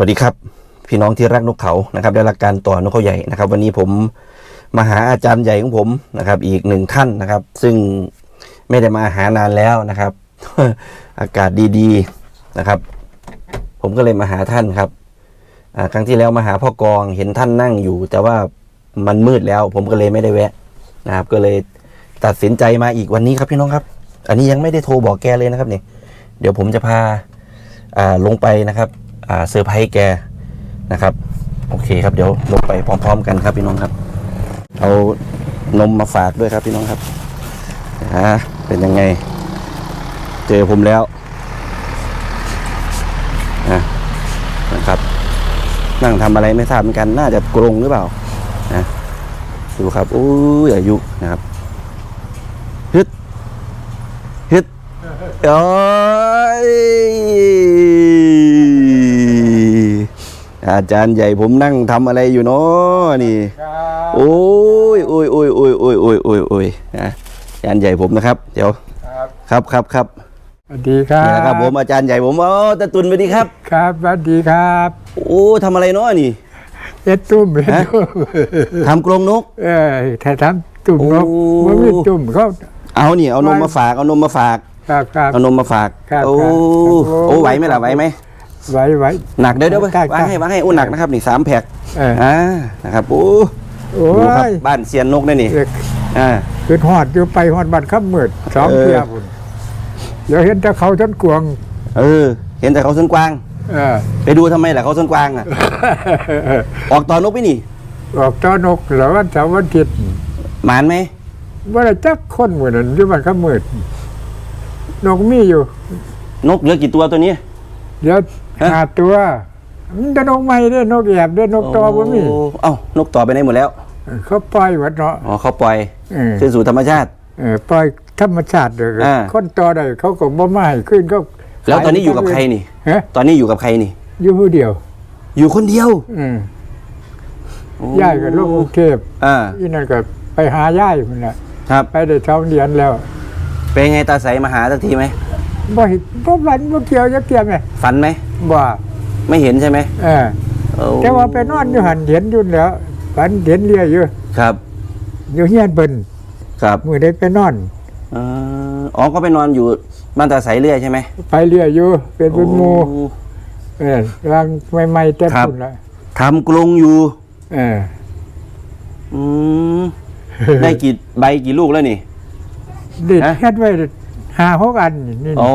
วัสดีครับ พี่น้องที่รักนกเขานะครับได้รักการต่อนกเขาใหญ่นะครับ วันนี้ผมมาหาอาจารย์ใหญ่ของผมนะครับ อีกหนึ่งท่านนะครับ ซึ่งไม่ได้มาหานานแล้วนะครับ อากาศดีๆนะครับ ผมก็เลยมาหาท่านครับครั้งที่แล้วมาหาพ่อกองเห็นท่านนั่งอยู่ แต่ว่ามันมืดแล้ว ผมก็เลยไม่ได้แวะนะครับ ก็เลยตัดสินใจมาอีกวันนี้ครับพี่น้องครับ อันนี้ยังไม่ได้โทรบอกแกเลยนะครับเนี่ยเดี๋ยวผมจะพาลงไปนะครับ เซอร์ไพรส์แกนะครับ โอเคครับเดี๋ยวลงไปพร้อม ๆ กันครับพี่น้องครับ เอานมมาฝากด้วยครับพี่น้องครับอ่าเป็นยังไง เจอผมแล้วอะนะครับ นั่งทำอะไรไม่ทราบเหมือนกันน่าจะกรงหรือเปล่านะดูครับอู้ยอายุนะครับฮึดฮึดโอ้ย อาจารย์ใหญ่ผมนั่งทำอะไรอยู่เนาะนี่ครับโอ้ยโอ้ยโอ้ยโอ้ยโอ้ยโอ้ยโอ้ยโอ้ยนะอาจารย์ใหญ่ผมนะครับ เดี๋ยวครับครับครับครับสวัสดีครับนี่นะครับผมอาจารย์ใหญ่ผมโอ้ตาตุนสวัสดีครับ ครับสวัสดีครับ โอ้ทำอะไรเนาะนี่เอ็ดตุ่มเอ็ดฮะตุ่มทำกรงนก เออถ้าทำตุ่มนกโอ้มันมีตุ่มเขาเอานี่เอานมมาฝากเอานมมาฝากครับครับเอานมมาฝากครับโอ้ครับโอ้ไหวไหมล่ะไหวไหม ไว้ไว้ หนักเดี๋ยวเดี๋ยวครับวางให้วางให้โอ้หนักนะครับนี่สามแพ็คเอออ่านะครับโอ้โอ้ดูครับยบ้านเซียนนกนั่นนี่เด็กอ่าขึ้นหอดอยู่ไปหอดบัดข้ามมืดสองเออ เที่ยพุ่นเดี๋ยวเห็นแต่เขาจนกวง เออ เห็นแต่เขาส้นกวาง เออ ไปดูทำไมล่ะเขาส้นกวางอะ ออกตอนนกไปนี่ออกตอนกแล้ววันเสาร์วันอาทิตย์หมานไหมว่าจะจักคนเหมือนนั้นอยู่บัดข้ามมืดนกมีอยู่ นกเหลือกี่ตัวตัวนี้เดี๋ยว ฮะ หาตัวมันจะนกใหม่เด้อนกแอบเด้อนกตอบ่มีโเอ้านกต่อไปไหนหมดแล้วเขาปล่อยวัดเนาะ อ๋อเขาปล่อยเออ คืนสู่ธรรมชาติ เออปล่อยธรรมชาติเด้ออ่า คนตอได้เขาก็บ่มาให้ขึ้นเขาแล้วตอนนี้อยู่กับใครนี่ ฮะตอนนี้อยู่กับใครนี่ อยู่ผู้เดียว อยู่คนเดียวอืมโอ้ย่ายก็ลงกรุงเทพอ่าอีนั่นก็ไปหาย่ายพุ่นน่ะครับไปได้สองเดือนแล้ว เป็นไงตาใสมาหาสักทีไหม บ่เห็นบ่ฝันบ่เกี่ยวจักเกี่ยวแม่ฝันไหมบ่ไม่เห็นใช่ไหมเออโอ้แต่ว่าไปนอนอยู่หันเห็นอยู่แล้วฝันเห็นเรียอยู่ครับ อยู่เฮียนเพิ่นครับมื้อได้ไปนอนเอ่ออ๋อก็ไปนอนอยู่บ้านตาใสเรื่อยใช่ไหมไปเรียอยู่ เป็นเป็นหมู่โอ้เออวางใหม่ๆแต่ครับพุ่นละทำกรงอยู่ เออ อืม ได้กี่ใบกี่ลูกแล้วนี่ เด็ดฮะ เฮ็ดไว้ หาหกอันนี่ อ๋อ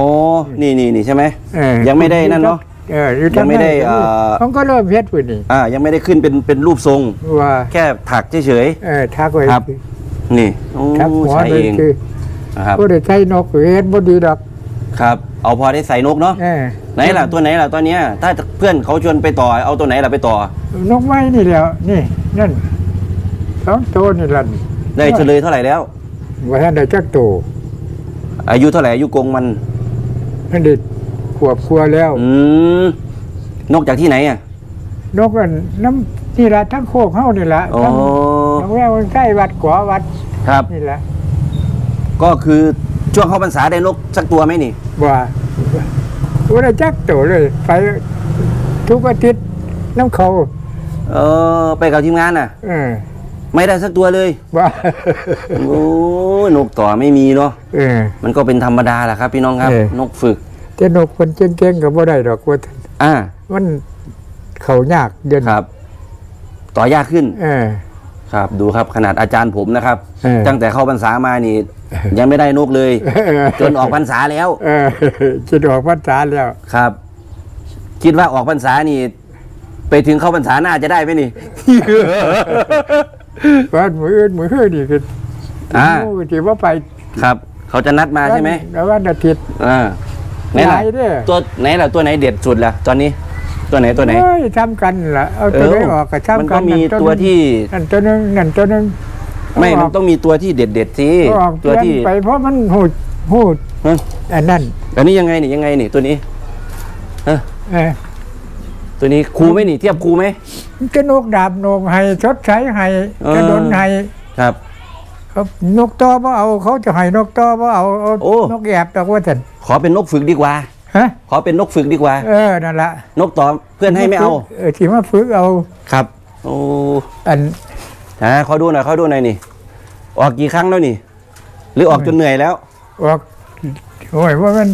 นี่นี่นี่ใช่ไหม เออ ยังไม่ได้นั่นเนาะ เอออยู่ยังไม่ได้ทางเอ่อเขาก็เริ่มเฮ็ดพุ่นนี่อ่า ยังไม่ได้ขึ้นเป็นเป็นรูปทรง ว่า แค่ถักเฉย เออทักไว้ครับ ๆ นี่โอ้ทักหัวใช้เลเอยงคือนะครับ บ่ได้ใช้นกเฮ็ดบ่ดีดอกครับ เอาพอได้ใส่นกเนาะ เออไหนล่ะตัวไหนล่ะตัวเนี้ย ถ้าเพื่อนเขาชวนไปต่อ เอาตัวไหนล่ะไปต่อ นกไม้นี่แหล้วนี่นั่นสองตัวนี่ล่ะได้เฉลยเท่าไหร่แล้วว่าท่านได้จักตัว อายุเท่าไหร่อายุกรงมันนั่นเด็ดขวบครัวแล้ว อืมนกจากที่ไหนอะ นกอันน้ำนี่ล่ะทั้งโคกเฮานี่ล่ะอ๋อ ทั้งนกแววใกล้วัดกว่าวัดครับ นี่ล่ะก็คือช่วงเข้าพรรษาได้นกสักตัวไหมนี่ว่าว่าได้จักตัวเลย ไปทุกอาทิตย์น้ำเขาเออ ไปกับทีมงานน่ะ เออ ไม่ได้สักตัวเลย ว่า โอ้ยนกต่อไม่มีเนาะ เออ มันก็เป็นธรรมดาแหละครับ พี่น้องครับ เออ นกฝึก แต่นกคนเก่งๆก็บ่ได้ดอกว่าอ่า มันเขายากเดินครับ ต่อยากขึ้น เออ ครับ ดูครับขนาดอาจารย์ผมนะครับ เออ ตั้งแต่เข้าพรรษามานี่ ยังไม่ได้นกเลยเออจนออกพรรษาแล้ว เออจะดอกภาษาแล้วครับ คิดว่าออกพรรษานี่ ไปถึงเข้าพรรษาหน้าจะได้ไหมนี่ วันมืออื่นมืออื่นนี่คืออ่าโอ้ที่ว่าไปครับ เขาจะนัดมาใช่ไหมแล้ววันอาทิตย์ อ่าไหนล่ะหลายเด้อ ตัวไหนล่ะตัวไหนเด็ดสุดล่ะตอนนี้ ตัวไหนตัวไหน เอ้ยทำกันล่ะเอาตัวไหนออกก็มันทำกัก็นมีนั่นตัวที่นั่นตัวหนึงนั่นตัวหนึงไม่เามันกต้องมีตัวที่เด็ดเด็ดๆสิเอาออกตัวที่เปลี่ยนไปเพราะมันหูดหูดฮะอันนั้นอันนี้ยังไงนี่ยังไงนี่ตัวนี้ฮะเออ ตัวนี้ครูไหมนี่เทียบครูไหมมันก็นกดาบนกให้ชดใช้ให้เออ กระโดนให้ครับเอานกตอบ่เอาเขาจะให้นกตอบ่เอาเอาโอ้ นกแอบดอกว่าท่านขอเป็นนกฝึกดีกว่า ฮะขอเป็นนกฝึกดีกว่า เออนั่นละนกต่อเพื่อนให้ไม่เอาเออที่มาฝึกเอาครับโอ้อันฮะขอดูหน่อยขอดูหน่อยนี่ ออกกี่ครั้งแล้วนี่ หรือออกจนเหนื่อยแล้ว ออกโอ้ยว่ามัน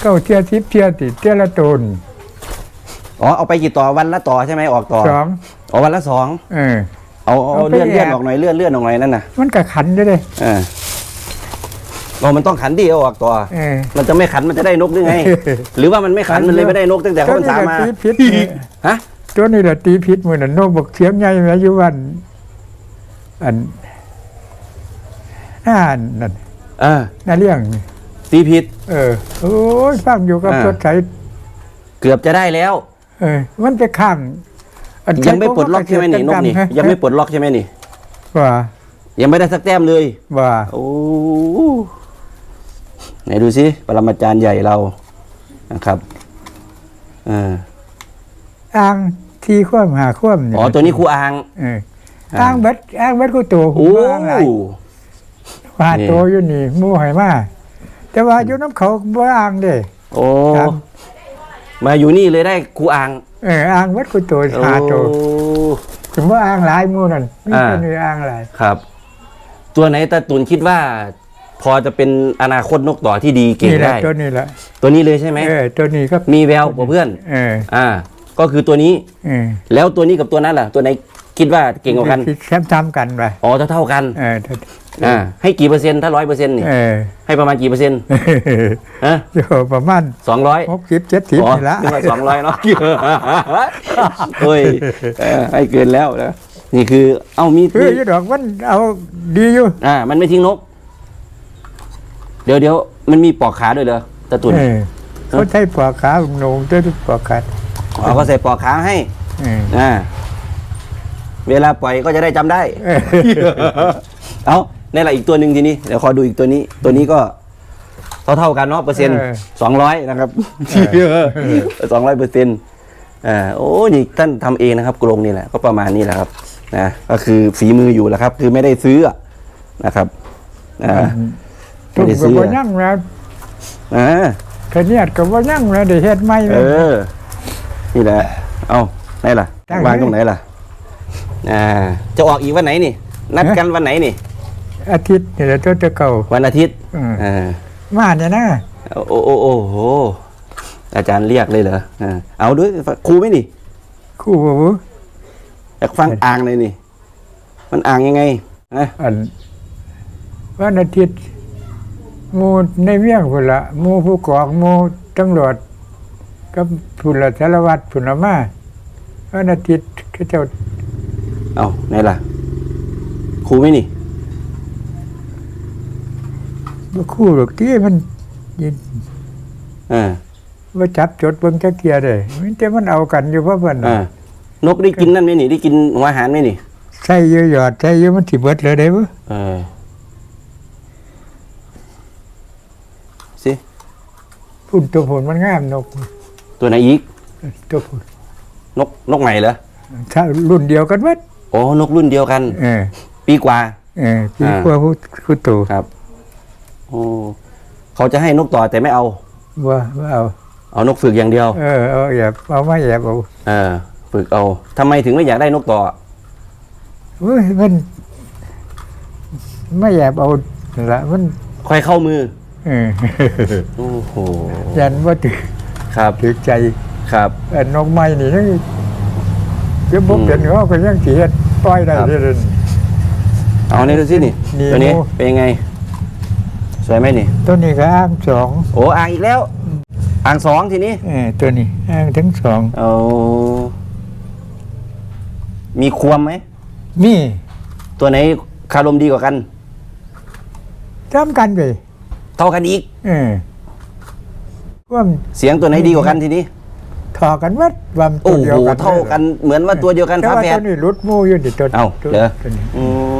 เก้าเทียทิพเทียติเทียละตน อ๋อเอาไปกี่ต่อวันละต่อใช่ไหมออกต่อสองอ๋อวันละสองเออ เอาเอาเอาไปเลื่อนเลื่อนแอบออกหน่อยเลื่อนเลื่อนออกหน่อยนั่นน่ะมันก็ขันอยู่เลยเออเรามันต้องขันดีเอาออกต่อ เออ มันจะไม่ขันมันจะได้นกหรือไง หรือว่ามันไม่ขันมันเลยไม่ได้นกตั้งแต่เขาพรรษามาตัวนี้แหละตีพิษเนี่ยฮะ ตัวนี้แหละตีพิษมือนั่นโนบกเทียมใหญ่แม่อยู่วันอันอ่านนั่นเออน่าเลี้ยงนี่ตีผิด เออโอ้ยฟังอยู่กับอ่า รถไถเกือบจะได้แล้ว เออ มันไปข้างอันยังไม่ปลดล็อกใช่ไหมนี่นกนี่ฮะยังไม่ปลดล็อกใช่ไหมนี่ว่ายังไม่ได้สักแต้มเลยว่าโอ้ไหนดูสิปรมาจารย์ใหญ่เรานะครับเอออ้างที่คว่ำหาคว่ำเนี่ยอ๋อตัวนี้ครูอางเอออ้างเบ็ดอ้างเบ็ดกูตัวหูโอ้อ้างหลายว่านี่ตัวอยู่นี่หมู่ให้มาแต่ว่าอยู่น้ำเขาบ่อ้างเด้โอ้ครับ มาอยู่นี่เลยได้ครูอาง เอออ้างเบ็ดกูตัวหาตัวโอ้ถึงว่าอ้างหลายหมู่นั่นมีอ่าแต่นี่อ้างหลายครับ ตัวไหนตาตุนคิดว่า พอจะเป็นอนาคตนกต่อที่ดีเก่งนี่แหละได้ตัวนี้แหละตัวนี้เลยใช่ไหมเออตัวนี้ก็มีแววกว่าเพื่อน เออ อ่า ก็คือตัวนี้เออแล้วตัวนี้กับตัวนั้นล่ะ ตัวไหนคิดว่าเก่งกว่ากันที่แซมทำกันไปอ๋อเท่าเท่าๆกัน เออตัว อ่าให้กี่เปอร์เซ็นต์ถ้าร้อยเปอร์เซ็นต์นี่เออให้ประมาณกี่เปอร์เซ็นต์ฮะอยู่ประมาณสองร้อยหกสิบเจ็ดสิบอ๋อนี่ละนึกว่าสองร้อยเนาะเฮ้ยเออให้เกินแล้วนะนี่คือ เอ้ามีเฮ้ยดอกมันเอาดีอยู่อ่ามันไม่ทิ้งนก เดี๋ยวเดี๋ยวมันมีปอกขาด้วยเหรอตะตุนเออเขาใช้ปอกขาหนูด้วยปอกขาเอาก็ใส่ปอกขาให้เอออ่าเวลาปล่อยก็จะได้จำได้ เออ เอาในละอีกตัวหนึ่งทีนี้เดี๋ยวขอดูอีกตัวนี้ ตัวนี้ก็เท่าเท่าๆกันเนาะเปอร์เซ็นต์สองร้อยนะครับสองร้อยเปอร์เซ็นต์อ่าโอ้นี่ท่านทำเองนะครับกรงนี่แหละก็ประมาณนี้แหละครับนะก็คือฝีมืออยู่แหละครับ คือไม่ได้ซื้ออะนะครับอ่าไม่ตุ่มได้กัซื้บอว่ายั่งแล้วอ่าขะเนียดกับว่ายั่งแล้วได้เฮ็ดไหมเออนี่แหละเอาไหนล่ะตั้งวางไว้ตรงไหนล่ะอ่าจะออกอีกวันไหนนี่ นัดกันวันไหนนี่ อาทิตย์นี่แหละตัวจะเก่า วันอาทิตย์อืม อ่ามาเนี่ยนะโอ้โอ้โอ้โหอาจารย์เรียกเลยเหรออ่าเอาด้วยครูไหมนี่คู่บ่อยากฟังอ่างเลยนี่ มันอ่างยังไงนะอันวันอาทิตย์หมู่ในเวียงพุ่นละหมู่ผู้กองหมู่ตำรวจกับพุ่นละสารวัตรพุ่นละมาวันอาทิตย์เขาเจ้าเอาไหนล่ะครูไหมนี่ บ่คู่หรอกที่มันยินอ่าว่าจับจดเบิ่งจักเทียได้มันแต่มันเอากันอยู่เพราะเพิ่นอ่านกได้กินนั่นไหมนี่ได้กินหัวอาหารไหมนี่ ใส่เยอะหยอดใส่เยอะมันสิเบิดเลยได้บ่เออสิพุ่นตัวพุ่นมันงามนก ตัวไหนอีก ตัวพุ่นนกนกใหม่เหรอถ้ารุ่นเดียวกันเบิดอ๋อนกรุ่นเดียวกัน เออปีกว่า เออพี่อ่ากลัวผู้ผู้ตู่ครับ โอ้เขาจะให้นกต่อแต่ไม่เอา ว่าว่าเอาเอานกฝึกอย่างเดียว เออเอาอย่าเอามาอย่าเอาเออ ฝึกเอาทำไมถึงไม่อยากได้นกต่อเฮ้ยมันไม่อย่าเอาละมันค่อยเข้ามือ เออ โอ้โห ยันว่าถือครับถือใจครับ เอ็นนกไม้นี่ยังจะบ่อืมเป็นเขาก็ยังสิเฮ็ดปล่อยได้ครับเด้อเอานี่ดูสินี่ นี่ตัวนี้โอ้ เป็นยังไง สวยไหมนี่ ตัวนี้ก็อ้างสองโอ้อ่างอีกแล้ว อ่างสองทีนี้เออตัวนี้อ้างทั้งสองเอามีควมไหม มีตัวไหนคารมดีกว่ากัน จำกันไปเท่ากันอีก เออว่าเสียงตัวไหนดีกว่ากันทีนี้ทอกันวัดว่ามันตัโอ้วเดียวโหกันเท่ากันเหมือนว่าตัวเดียวกันแต่ฝาว่าแฝตัดวนี้รุดหมู่อยู่นี่ตัวเอ้าตัวเหรอ ตัวนี้ อืม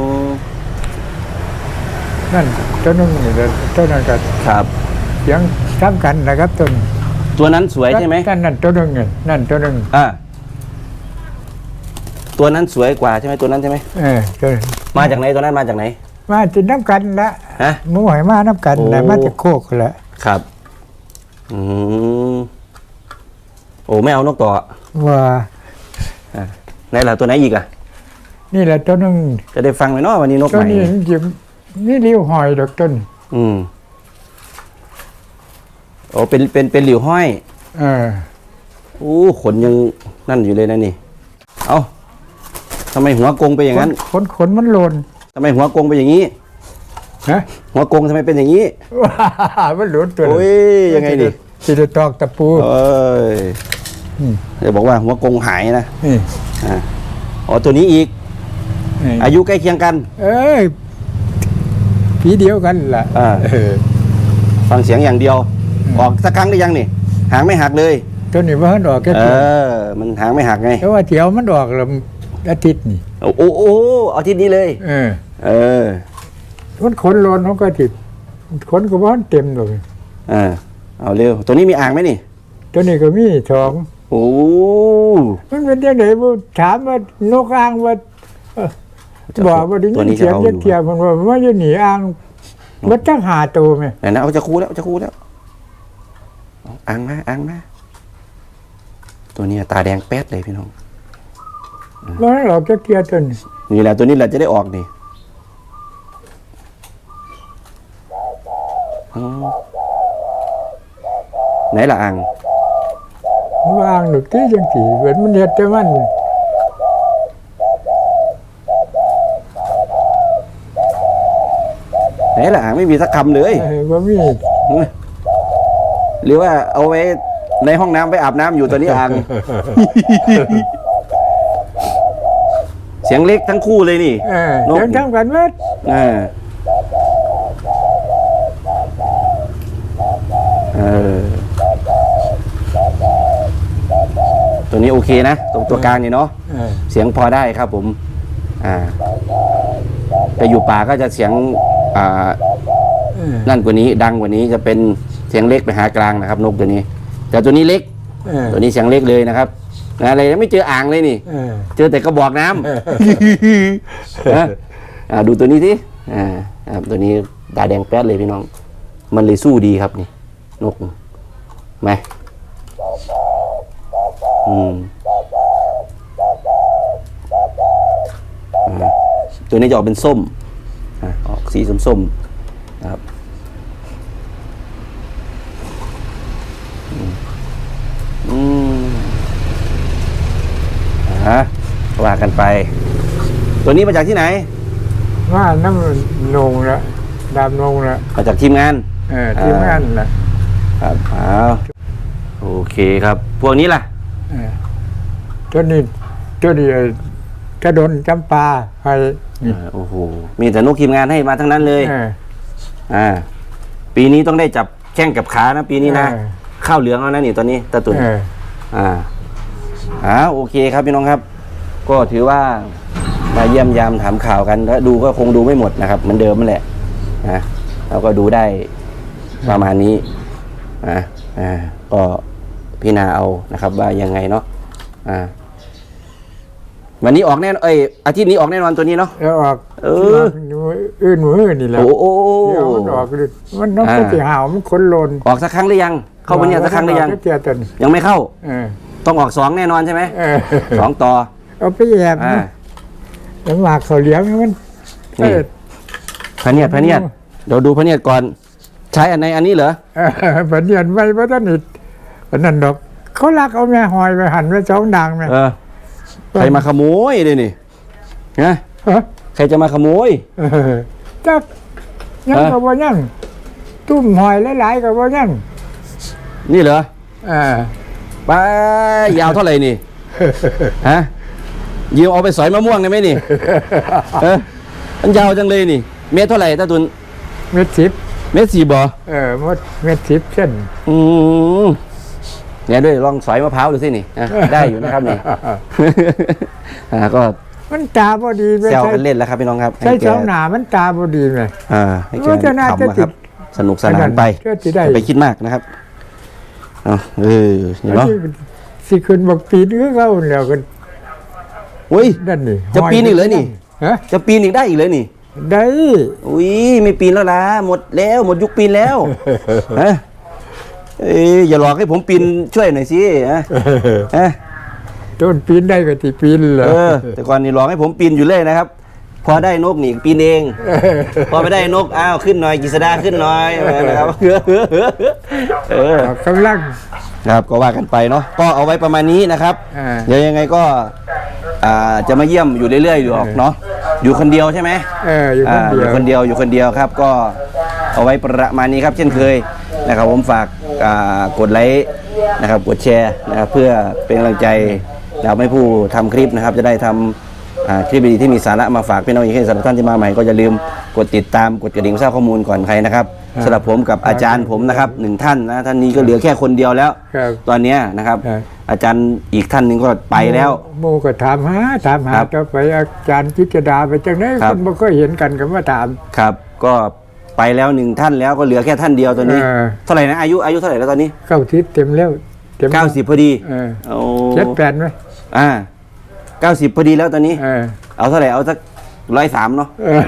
นั่นตัวนึงนี่เลยตัวนั้นก็ครับเสียงซ้ำกันนะครับตัวนี้ตัวนั้นสวยใช่ไหมนั่นนั่นตัวนึงนี่นั่นตัวนึงอ่าตัวนั้นสวยกว่าใช่ไหมตัวนั้นใช่ไหมเออตัวนี้มาจากไหนตัวนั้นมาจากไหน มาจินน้ำกันละฮะหมูหอยมาน้ำกันโอ้ละมาจากโคกละครับอืมโอ้ไม่เอานกต่อว่าไหนล่ะตัวไหนอีกอะนี่แหละต้นนึงจะได้ฟังไหมเนาะวันนี้นกต้ใหนม่นี้มันจะ นี่ริ้วหอยดอกต้นอืมโอ้เป็นเป็นเป็นหลิวห้อยเอออู้ขนยังนั่นอยู่เลยนะนี่ เอาทำไมหัวกงไปอย่างนั้นขนขนมันโลนทำไมหัวกงไปอย่างนี้ฮะหัวกงทำไมเป็นอย่างนี้ว้ามันโลนตัวโอ้ยยังไงนี่สิจะตอกตะปูเอ้ยอืมเดี๋ยวบอกว่าหัวกงหายนะนี่อ่าอ๋อตัวนี้อีกนี่อายุใกล้เคียงกัน เอ้ย ผีเดียวกันล่ะอ่า เออฟังเสียงอย่างเดียว ออกสักครั้งได้ยังนี่ หางไม่หักเลย ตัวนี้ว่ามันออกแค่เอเดียวอ มันหางไม่หักไง แต่ว่าเถียวมันออกแล้วอาทิตย์นี่ โอ้โอ้โอ้เอาที่นี้เลย เออ เออ มันขนโลนเขาก็ติดขนก็บ่มันเต็มเลยอ่า เอาเร็ว ตัวนี้มีอ่างไหมนี่ ตัวนี้ก็มีสอง โอ้ มันเป็นยังไงบ่ถามว่านกอ่างว่าเอ่อ บอกว่าได้ตัวยินนี้จะเสียงเอาอเย็นยู่เทียบมันว่ามันอยู่หนีอ่างมันจังหาตัวไหมไหนนะเอาจะคู่แล้วจะคู่แล้วเอาอ่างมาอ่างมาตัวนี้ตาแดงแป๊ดเลยพี่น้องมันออกจากเทียตัวนี้นี่แหละตัวนี้แหละจะได้ออกนี่อ๋อไหนล่ะอ่างมันว่าอ่างหนุกที่จังสีเหมือนมันเฮ็ดแต่มัน ไหนล่ะอ่างไม่มีสักคำเลยเออบ่มีหรือว่าเอาไว้ในห้องน้ำไปอาบน้ำอยู่ตัวนี้อ่าง เสียงเล็กทั้งคู่เลยนี่เออนกเดินทำกันเมื่ออ่าเออตัวนี้โอเคนะตรงตัวกลางนี่เนาะเออเสียงพอได้ครับผม อ่าแต่อยู่ป่าก็จะเสียงอ่าเออ นั่นกว่านี้ดังกว่านี้จะเป็นเสียงเล็กไปหากลางนะครับ นกตัวนี้ แต่ตัวนี้เล็กเออตัวนี้เสียงเล็กเลยนะครับนะอะไรยังไม่เจออ่างเลยนี่เออเจอแต่กระบอกน้ำนะอ่าดูตัวนี้สิอ่าครับตัวนี้ตาแดงแป๊ดเลยพี่น้อง มันเลยสู้ดีครับนี่ นกไหมอืมอ่าตัวนี้จะออกเป็นส้ม อ่าออกสีส้มๆนะครับอืมอืมอ่าว่ากันไป ตัวนี้มาจากที่ไหน ว่าน้ำนงละดามนงละมาจากทีมงาน เออที่งานละครับอ้าวโอเคครับ พวกนี้ล่ะ เออตัวนี้ตัวนี้ กระดนจำปาไปนี่เออโอ้โห มีแต่นกทีมงานให้มาทั้งนั้นเลยเอออ่า ปีนี้ต้องได้จับแข้งกับขานะ ปีนี้นะเออข้าวเหลืองแล้วนะนี่ตอนนี้ตาตุ่นเอออ่าอ้าวโอเคครับพี่น้องครับ ก็ถือว่ามาเยี่ยมยามถามข่าวกันแล้วดูก็คงดูไม่หมดนะครับเหมือนเดิมนั่นแหละนะเราก็ดูได้ประมาณนี้นะอ่าก็พี่นาเอานะครับ ว่ายังไงเนาะอ่า วันนี้ออกแน่นเอ้ยอาทิตย์นี้ออกแน่นอนตัวนี้เนาะ แล้วออกเออ อื่นมือนี่แหละโอ้โอ้โอ้เดี๋ยวมันออกเลยมันนกอ่าก็จะหาวมันคนโลนออกสักครั้งหรือยัง เข้าวันนี้สักครั้งหรือยังเจียตันยังไม่เข้าเออต้องออกสองแน่นอนใช่ไหมเออสองต่อเอาไปแอบอ่านะแล้วหมากเขาเลี้ยงมันนี่เออพระเนียดพระเนียดเดี๋ยวดูพระเนียดก่อน ใช้อันไหนอันนี้เหรอเออบันเนียนไม่บันนิดบันนั่นดอก เขาลักเอาแม่หอยไปหั่นไว้สองดังแม่เออ ใครมาขโมยเลยนี่นะฮะใครจะมาขโมยเออจักยังฮะกับว่ายังตุ้มหอยหลายๆกับว่ายังนี่เหรอเออป้ายาวเท่าไหร่นี่ฮะยืมเอาไปสอยมะม่วงได้ไหมนี่เออมันยาวจังเลยนี่ เมตรเท่าไหร่ตาตุนเม็ดสิบเมตรสี่บ่เออหมดเม็ดสิบเส้นอืม เนี่ยด้วยลองสอยมะพร้าวดูสินี่อะได้อยู่นะครับนี่ อ่าก็มันตาพอดีไปแซวใช้กันเล่นแล้วครับพี่น้องครับใช้ให้แกสองหนามันตาพอดีไหมอ่าให้แกว่าจะน่าขำจะนะติครัดบ สนุกสนานไปก็จะได้อย่าไปคิดมากนะครับเอาเออเดี๋ยวเนาะสิขึ้นบอกปีนก็เข้าแล้วกันอุ้ย นั่นนี่จะปีนอีกเหรอนี่ ฮะจะปีนอีกได้อีกเลยนี่ ได้อุ้ยไม่ปีนแล้วล่ะหมดแล้วหมดยุคปีนแล้ว ฮะ เอ้ยอย่าหลอกให้ผมปีนช่วยหน่อยสิฮะฮะต้นปีนได้ก็ที่ปีนเหรอเออ แต่ก่อนนี่หลอกให้ผมปีนอยู่เลยนะครับ พอได้นกหนีปีนเอง พอไม่ได้นกอ้าวขึ้นหน่อยกิษดาขึ้นหน่อยนะครับเออออกกำลังครับก็ว่ากันไปเนาะก็เอาไว้ประมาณนี้นะครับอ่าเดี๋ยวยังไงก็อ่าจะมาเยี่ยมอยู่เรื่อยๆอยู่หรอกเนาะอยู่คนเดียวใช่ไหมเอออยู่คนเดีอยวยู่คนเดียวอยู่คนเดียวครับ ก็เอาไว้ประมาณนี้ครับ เช่นเคย นะครับผมฝากอ่ากดไลค์นะครับกดแชร์นะครับเพื่อเป็นกำลังใจอยากให้ผู้ทำคลิปนะครับ จะได้ทำอ่าคลิปดีๆที่มีสาระมาฝากพี่น้องอีกให้สำหรับท่านที่มาใหม่ก็อย่าลืมกดติดตามกดกระดิ่งทราบข้อมูลก่อนใครนะครับสำหรับผมกับอาจารย์ผมนะครับหนึ่งท่านนะท่านนี้ก็เหลือแค่คนเดียวแล้วครับตอนเนี้ยนะครับครับ อาจารย์อีกท่านหนึ่งก็ไปแล้วหมูก็ถามหาถามหาครับต่อไปอาจารย์จิตรดาไปจังได๋ครับคนบ่เคยเห็นกันก็มาถามครับ ก็ ไปแล้วหนึ่งท่านแล้วก็เหลือแค่ท่านเดียวตอนนี้ เออ เท่าไหร่นะอายุอายุเท่าไหร่แล้วตอนนี้เข้าทิศเต็มแล้วเต็มเก้าสิบพอดีเออโอ้เจ็ดแปดไหมอ่าเก้าสิบพอดีแล้วตอนนี้ เออเอาเท่าไหร่เอาสักร้อยสามเนาะ เออ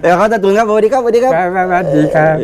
เดี๋ยวเขาจะตุนครับสวัสดีครับสวัสดีครับ ไปไปไปดีครับ